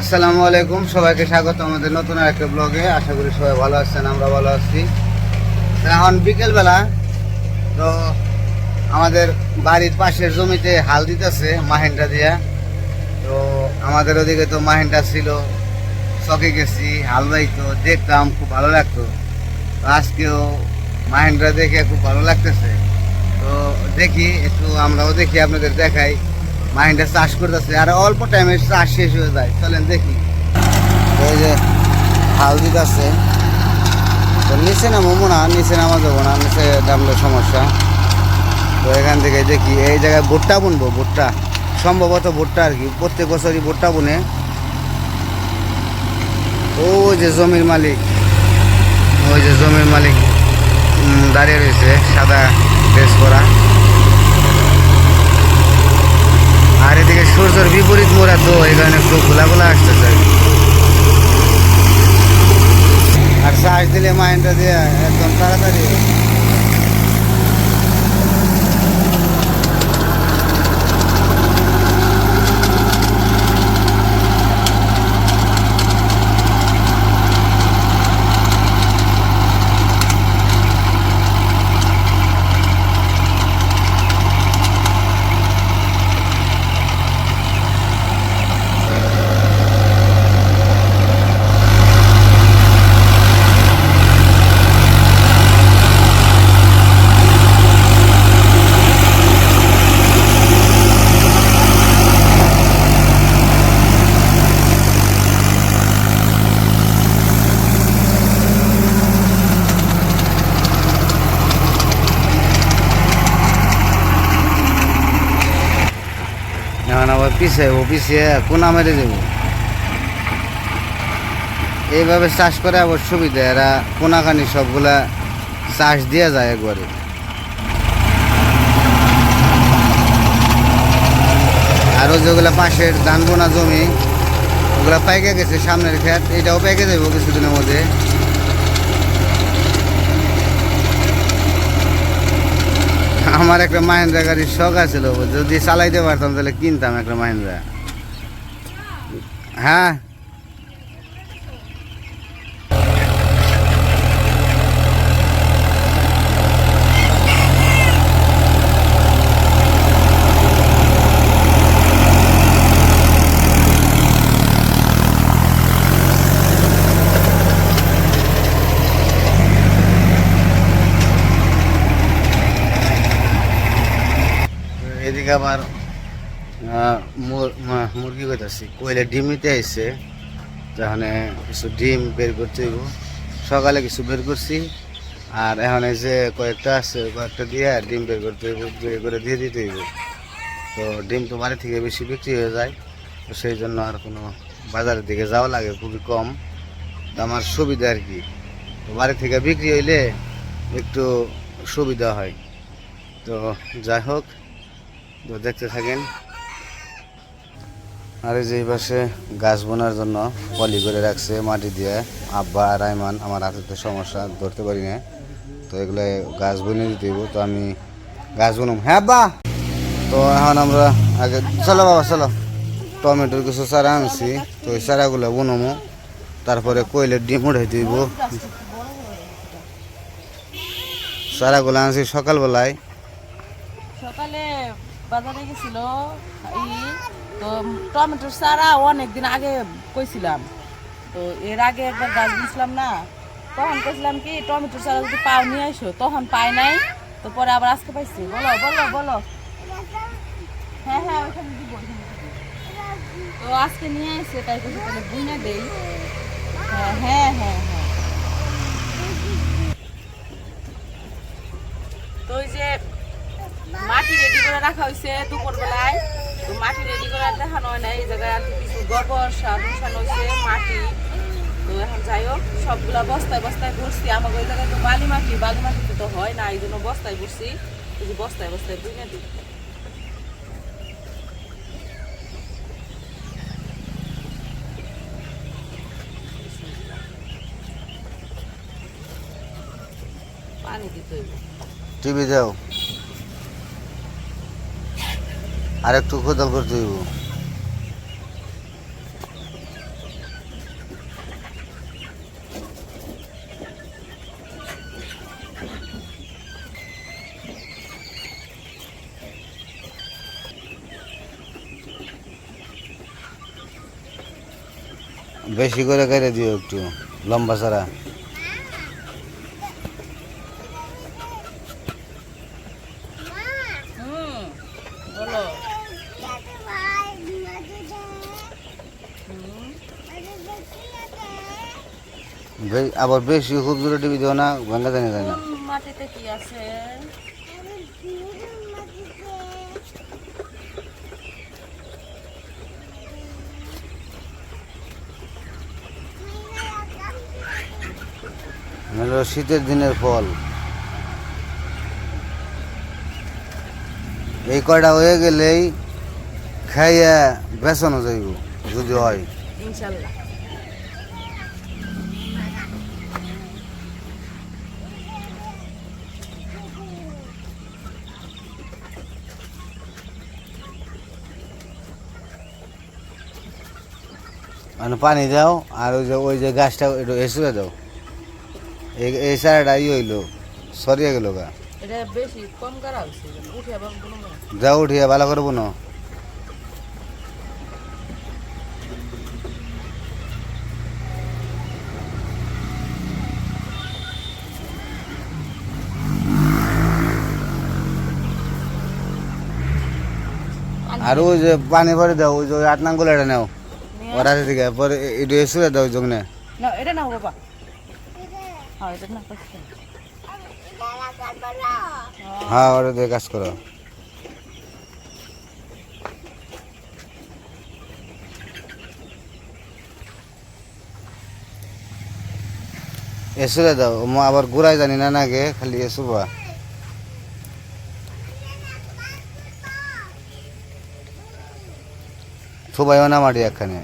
আসসালামু আলাইকুম, সবাইকে স্বাগত আমাদের নতুন একটা ব্লগে আশা করি সবাই ভালো আছেন, আমরা ভালো আছি। এখন বিকেলবেলা, তো আমাদের বাড়ির পাশের জমিতে হাল দিতেছে মাহেন্দ্রা দিয়া। তো আমাদের ওদিকে তো মাহেন্দ্রা ছিল, চকে গেছি, হাল বাইতো, দেখতাম খুব ভালো লাগতো। আজকেও মাহেন্দ্রা দেখে খুব ভালো লাগতেছে। তো দেখি, একটু আমরাও দেখি, আপনাদের দেখাই। মাইন্ডে চাষ করতেছে, আর অল্প টাইমে চাষ শেষ হয়ে যায়। চলেন দেখি। এই যে, হাল দিতেছে। তো নিচে নামবো না নিচে নামা যাব না, নিচে নামলে সমস্যা। তো এখান থেকে দেখি, এই জায়গায় ভুট্টা বুনবো, ভুট্টা। সম্ভবত ভুট্টা আর কি, প্রত্যেক বছরই ভুট্টা বুনে। ওই যে জমির মালিক, ওই যে জমির মালিক দাঁড়িয়ে রয়েছে, সাদা ড্রেস পরা। আর এদিকে সূর্যের বিপরীত মোড়া তো এখানে একটু খোলা খোলা আসতেছে। আর চার্জ দিলে মাইন্ডটা দিয়ে একদম তাড়াতাড়ি এখন আবার পিছিয়ে পিছিয়ে কোনা মেরে দেবো? এইভাবে চাষ করে আবার সুবিধা, এরা কোনাখানি সবগুলা চাষ দিয়ে যায় একবারে। আরও যেগুলো পাশের ধান বোনা জমি, ওগুলা পাইকে গেছে সামনের ক্ষেত, এটাও পাইকে যাব কিছুদিনের মধ্যে। আমার একটা মাহিন্দ্রা গাড়ির শখ আছিল যদি চালাইতে পারতাম তাহলে কিনতাম একটা মাহিন্দ্রা। হ্যাঁ এদিকে আবার মুরগি করতেছি কইলে ডিম নিতে আইসে তাহলে কিছু ডিম বের করতে হইব। সকালে কিছু বের করছি, আর এখন এই যে কয়েকটা আছে, কয়েকটা দিয়ে ডিম বের করতে হইব, বের করে দিয়ে দিতে হইব। তো ডিম তো বাড়ি থেকে বেশি বিক্রি হয়ে যায়, তো সেই জন্য আর কোনো বাজারের দিকে যাওয়া লাগে, খুবই কম। তো আমার সুবিধা আর কি। তো বাড়ি থেকে বিক্রি হইলে একটু সুবিধা হয়। তো যাই হোক তো দেখতে থাকেন। আর এই যে এই পাশে গাছ বোনার জন্য পলি করে রাখছে মাটি দিয়ে। আব্বা আর আইমান আমার হাতে তো সমস্যা, ধরতে পারি না। তো এগুলো গাছ বনে দিতে তো আমি গাছ বুনম। হ্যাঁ আব্বা? তো এখন আমরা আগে, চলো বাবা, চলো। টমেটোর কিছু চারা আনছি, তো ওই চারাগুলো বুনমো। তারপরে কইলের ডিম উঠাই দিব চারাগুলো আনছি সকালবেলায়। সকালে বাজারে গেছিল ই তো টমেটোর চারা অনেকদিন আগে কইছিলাম। তো এর আগে একবার গাছ দিয়েছিলাম না, তখন কইছিলাম কি টমেটোর চারা যদি পাও নিয়ে আসো তখন পাই নাই, তো পরে আবার আজকে পাইছি। বলো বলো বলো। হ্যাঁ হ্যাঁ ওইখানে দিব তো আজকে নিয়ে আসছে তাই তাহলে বুঝে দেই। হ্যাঁ হ্যাঁ হ্যাঁ হ্যাঁ তো ওই যে মাটি রেডি করে রাখা হয়েছে দুপুর বেলায় মাটি রেডি করে দেখানো হয় না এই জায়গায় কিছু গোবর সার মিশানো মাটি। তো এখন যাই হোক, সবগুলা বস্তায় বস্তায় ভরছি। আমাকে ওই জায়গায় তো বালি মাটি, বালি মাটিতে তো হয় না, এই জন্য বস্তায় এই যে বস্তায় বস্তায় বুঝে দিই। টিভি দাও। আর একটু খোদাল করতে হইব বেশি করে কেটে দিও একটু লম্বা সারা আবার বেশি খুব জোরে টিভি দিও না ভাঙ্গা জানি যায় না। মাটিতে কি আছে? হলো শীতের দিনের ফল। এই কয়টা হয়ে গেলেই খাইয়া বেসানো যাইব। যদি হয়। ইনশাল্লাহ। মানে পানি দাও আর ওই যে ওই যে গাছটা একটু এসে দাও এই সারাটা ই হইল সরিয়ে গেল গা। যাও উঠিয়া ভালো করব না আর ওই যে পানি ভরে দাও ওই যে আট নাঙ্গুল এটা নাও। ওরা থেকে পরে এ- একটু এসে দাও জগনে। না এটা না বাবা। হ্যাঁ এটা হ্যাঁ ওটা দিয়ে কাজ করো। এসে দাও আবার ঘুরাই জানি না নাগে খালি এসুবা সবাইও না মাটি একখানে।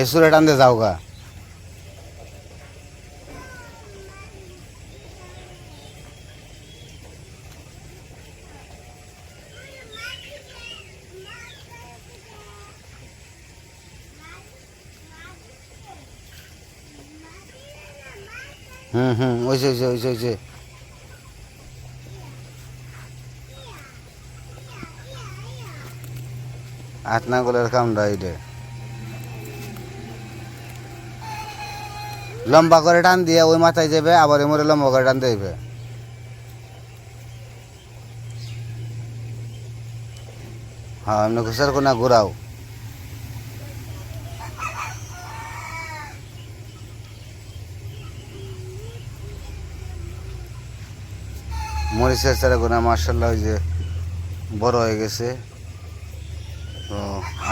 এসুরে টানতে যাও গা। হুম হুম ওইসে ওইসে ওইসে আট নাঙ্গলের কামটা এইটা লম্বা করে টান দিয়ে ওই মাথায় যাবে আবার এমরে লম্বা করে টান দেবে হ্যাঁ এমনি ঘুষার কোনা ঘুরাও। মরিচের চারা গোনা মার্শাল্লাহ ওই যে বড় হয়ে গেছে। তো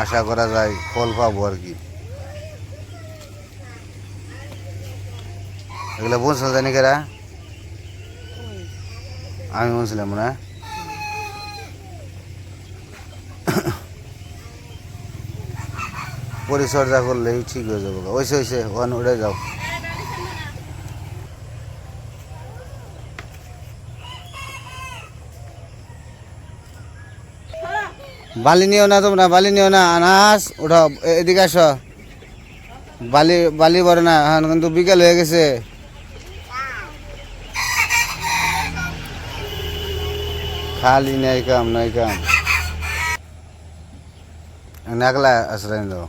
আশা করা যায় ফল পাবো আর কি। এগুলো বলছিল জানি কেরা? আমি বলছিলাম না। পরিচর্যা করলেই ঠিক হয়ে যাব। ওইসে ওইসে, ওখানে উঠে যাও। বালি নিও না তোমরা, বালি নিও না, আনাস ওঠো এদিকে আসো। বালি বালি বড় না, এখন কিন্তু বিকেল হয়ে গেছে। খালি নাই কাম নাই কাম। নাগলা আশ্রয় দাও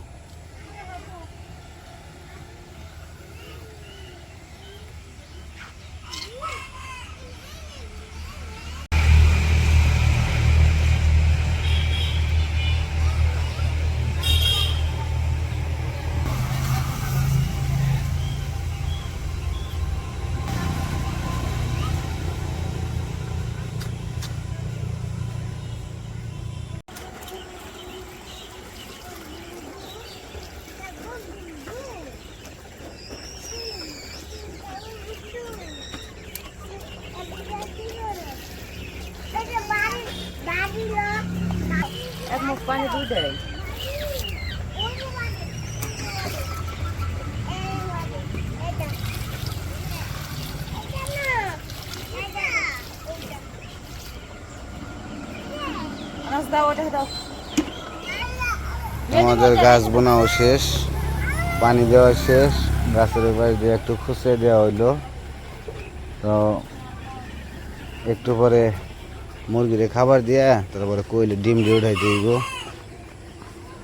পানি দেয় দাও আমাদের গাছ বোনাও শেষ, পানি দেওয়া শেষ, গাছের পাশ দিয়ে একটু খুঁচে দেওয়া হইল। তো একটু পরে মুরগিরে খাবার দিয়া, তারপরে কইলে ডিম দিয়ে উঠাই দিব।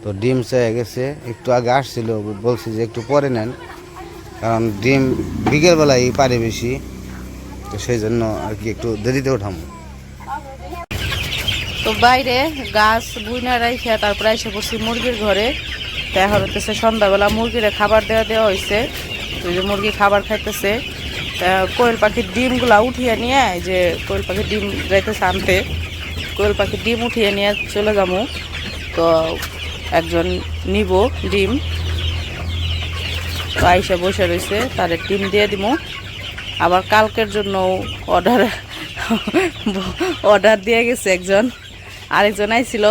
তো ডিম চেয়ে গেছে, একটু আগে আসছিল, বলছি যে একটু পরে নেন, কারণ ডিম বিকেলবেলায় পারে বেশি, তো সেই জন্য আর কি একটু দেরিতে উঠাম তো বাইরে গাছ বুইনা রাইখে, তারপরে এসে পড়ছি মুরগির ঘরে। এখন হতেছে সন্ধ্যাবেলা মুরগিরে খাবার দেওয়া দেওয়া হয়েছে যে মুরগি খাবার খাইতেছে, তা কোয়েল পাখির ডিমগুলা উঠিয়ে নিয়ে যে কোয়েল পাখির ডিম যাইতেছে আনতে, কোয়েল পাখির ডিম উঠিয়ে নিয়ে চলে যাব তো একজন নিব, ডিম। তো আইসা বসে রয়েছে তার ডিম দিয়ে দিব আবার কালকের জন্য অর্ডার অর্ডার দিয়ে গেছে একজন। আরেকজন আইছিল,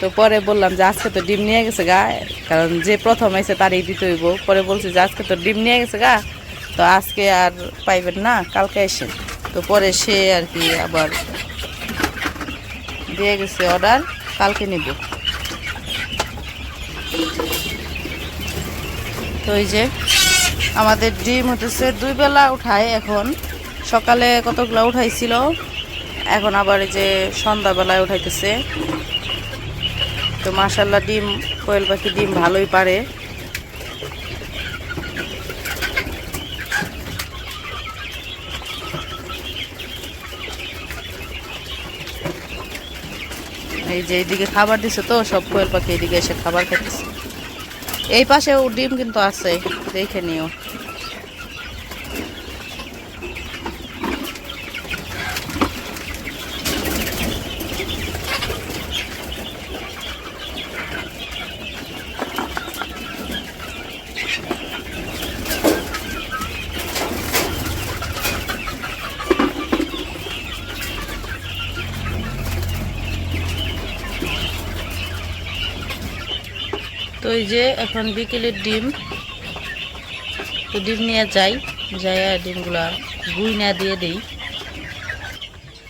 তো পরে বললাম যে আজকে তো ডিম নিয়ে গেছে গা, কারণ যে প্রথম আইছে তারই দিতে হইব। পরে বলছে যে আজকে তো ডিম নিয়ে গেছে গা, তো আজকে আর পাইবেন না, কালকে এসে তো পরে সে আর কি আবার দিয়ে গেছে অর্ডার কালকে নিব। তো এই যে আমাদের ডিম হতেছে দুই বেলা উঠায় এখন। সকালে কতগুলো উঠাইছিল, এখন আবার এই যে সন্ধ্যাবেলায় উঠাইতেছে। তো মাসাল্লাহ ডিম, কোয়েল পাখি ডিম ভালোই পারে। এই যে এইদিকে খাবার দিছে তো, সব কোয়েল পাখি এইদিকে এসে খাবার খেতেছে এই পাশেও ডিম কিন্তু আছে দেখে নিও। তো এই যে এখন বিকেলের ডিম, তো ডিম নিয়ে যাই যাই ডিমগুলা গুই না দিয়ে দিই।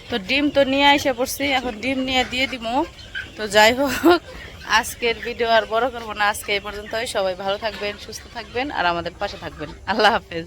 তো ডিম তো নিয়ে এসে পড়ছি, এখন ডিম নিয়ে দিয়ে দিব তো যাই হোক, আজকের ভিডিও আর বড় করব না, আজকে এই পর্যন্তই। সবাই ভালো থাকবেন, সুস্থ থাকবেন, আর আমাদের পাশে থাকবেন। আল্লাহ হাফেজ।